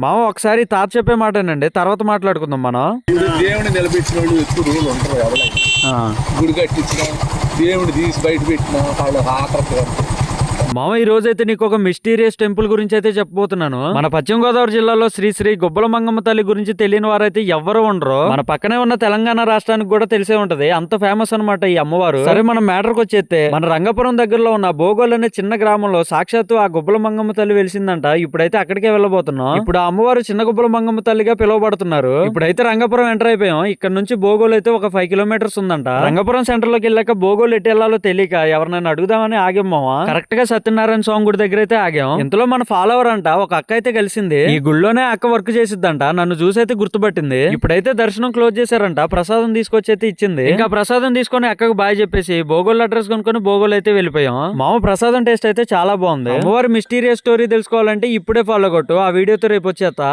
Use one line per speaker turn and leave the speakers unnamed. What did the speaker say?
మామ ఒకసారి తాత చెప్పే మాటేనండి. తర్వాత మాట్లాడుకుందాం మనం.
ఇప్పుడు దేవుని నిలబెట్టిన వాళ్ళు ఎక్కువ రోజులు ఉంటారు ఎవరైనా గుడి కట్టించిన దేవుని తీసి బయట పెట్టిన వాళ్ళు ఆకలి
మామ ఈ రోజు అయితే నీకు ఒక మిస్టీరియస్ టెంపుల్ గురించి అయితే చెప్పబోతున్నాను. మన పశ్చిమ గోదావరి జిల్లాలో శ్రీ శ్రీ గుబ్బల మంగమ్మ తల్లి గురించి తెలియని వారైతే ఎవ్వరు ఉండరు. మన పక్కనే ఉన్న తెలంగాణ రాష్ట్రానికి కూడా తెలిసే ఉంటది. అంత ఫేమస్ అన్నమాట ఈ అమ్మవారు. సరే మన మ్యాటర్కి వచ్చేస్తే మన రంగపురం దగ్గరలో ఉన్న బోగోల్ అనే చిన్న గ్రామంలో సాక్షాత్తు ఆ గొబ్బల మంగమ్మ తల్లి వెలిసిందంట. ఇప్పుడైతే అక్కడికే వెళ్ళబోతున్నాం. ఇప్పుడు ఆ అమ్మవారు చిన్న గొబ్బల మంగమ్మ తల్లిగా పిలువబడుతున్నారు. ఇప్పుడైతే రంగపురం ఎంటర్ అయిపోయాం. ఇక్కడ నుంచి బోగోల్ అయితే ఒక ఫైవ్ కిలోమీటర్స్ ఉందంట. రంగపురం సెంటర్లోకి వెళ్ళాక బోగోల్ ఎటు వెళ్ళాలో తెలియక ఎవరినైనా అడుగుదామని ఆగిమ్మావా కరెక్ట్గా సత్యనారాయణ స్వామి గుడి దగ్గర అయితే ఆగాం. ఇంతలో మన ఫాలోవర్ అంట ఒక అక్క అయితే కలిసింది. ఈ గుళ్ళోనే అక్క వర్క్ చేసిద్దంట నన్ను చూసి అయితే గుర్తుపట్టింది. ఇప్పుడైతే దర్శనం క్లోజ్ చేశారంట ప్రసాదం తీసుకొచ్చి అయితే ఇచ్చింది. ఇంకా ప్రసాదం తీసుకొని అక్కకు బాయ్ చెప్పేసి భోగోల్ అడ్రస్ కొనుక్కొని భోగోలు అయితే వెళ్ళిపోయాం. మామ ప్రసాదం టేస్ట్ అయితే చాలా బాగుంది. అమ్మవారి మిస్టీరియస్ స్టోరీ తెలుసుకోవాలంటే ఇప్పుడే ఫాలో కొట్టు. ఆ వీడియోతో రేపు వచ్చేస్తా